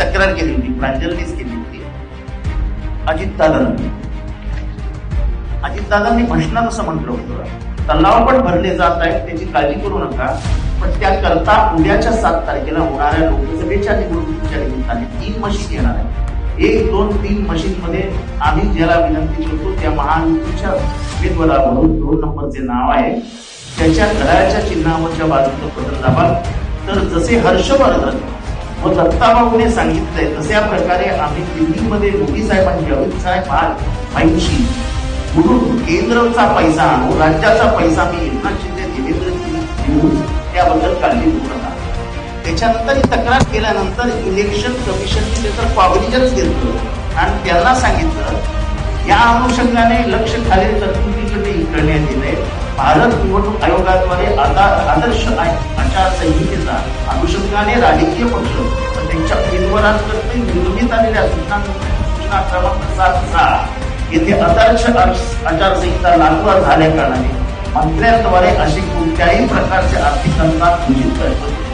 तक्रार केली होती प्रांजलनीच केली होती. अजितदादांनी. अजितदादांनी भाषणात असं म्हटलं होतं तलाव पण भरले जात आहेत त्याची काळजी करू नका पण त्याकरता उद्याच्या सात तारखेला होणाऱ्या लोकसभेच्या निवडणुकीच्या निमित्ताने तीन मशीन येणार आहे एक दोन तीन मशीन मध्ये आम्ही ज्याला विनंती करतो त्या महायुतीच्या उमेदवारावरून दोन नंबरचे नाव आहे. त्याच्या घड्याळ्याच्या चिन्हावरच्या बाजूचं बटन दाबाल तर जसे हर्षवर्धन व दत्ताबाबूने सांगितलंय तशा प्रकारे आम्ही दिल्लीमध्ये मोदी साहेबांची अमित साहेब भाईंशी म्हणून केंद्रचा पैसा आणू राज्याचा पैसा मी एकनाथ शिंदे देवेंद्र देऊ त्याबद्दल काढली करू त्याच्यानंतर ही तक्रार केल्यानंतर इलेक्शन कमिशनने तर पावलीजच घेतलं. आणि त्यांना सांगितलं या अनुषंगाने लक्ष खालील तरतुदीकडे करण्यात येत आहे भारत निवडणूक आयोगाद्वारे आता आदर्श आचारसंहितेचा अनुषंगाने राजकीय पक्ष त्यांच्या उमेदवारांकडे निर्मित आलेल्या सूचना सूचना क्रमांक सात सहा येथे आदर्श आचारसंहिता लागू झाल्या कारणाने मंत्र्यांद्वारे अशी कोणत्याही प्रकारचे आर्थिक अनुदान घोषित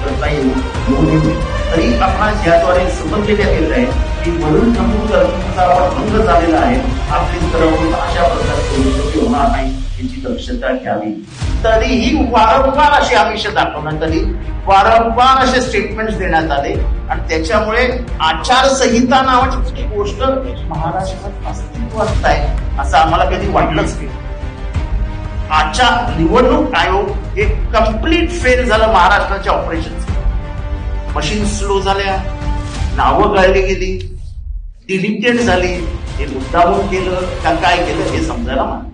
करता येऊ नये. तरी आपण याद्वारे समजलेल्या येत आहे की वरून नमूद तरतुदीचा भंग झालेला आहे. आपली सर्व अशा प्रकारचे होणार नाही याची दक्षता घ्यावी. तरीही वारंवार अशी आमिष दाखवण्यात आली वारंवार असे स्टेटमेंट देण्यात आले. आणि त्याच्यामुळे आचारसंहिता नावाची गोष्ट महाराष्ट्रात अस्तित्वात आहे. असं आम्हाला कधी वाटलंच नाही. आजच्या निवडणूक आयोग हे कंप्लीट फेल झालं महाराष्ट्राच्या ऑपरेशन मशीन स्लो झाल्या. नावं गळली गेली. डिलिटेड झाली. हे मुद्दामून केलं. का काय केलं हे समजायला मला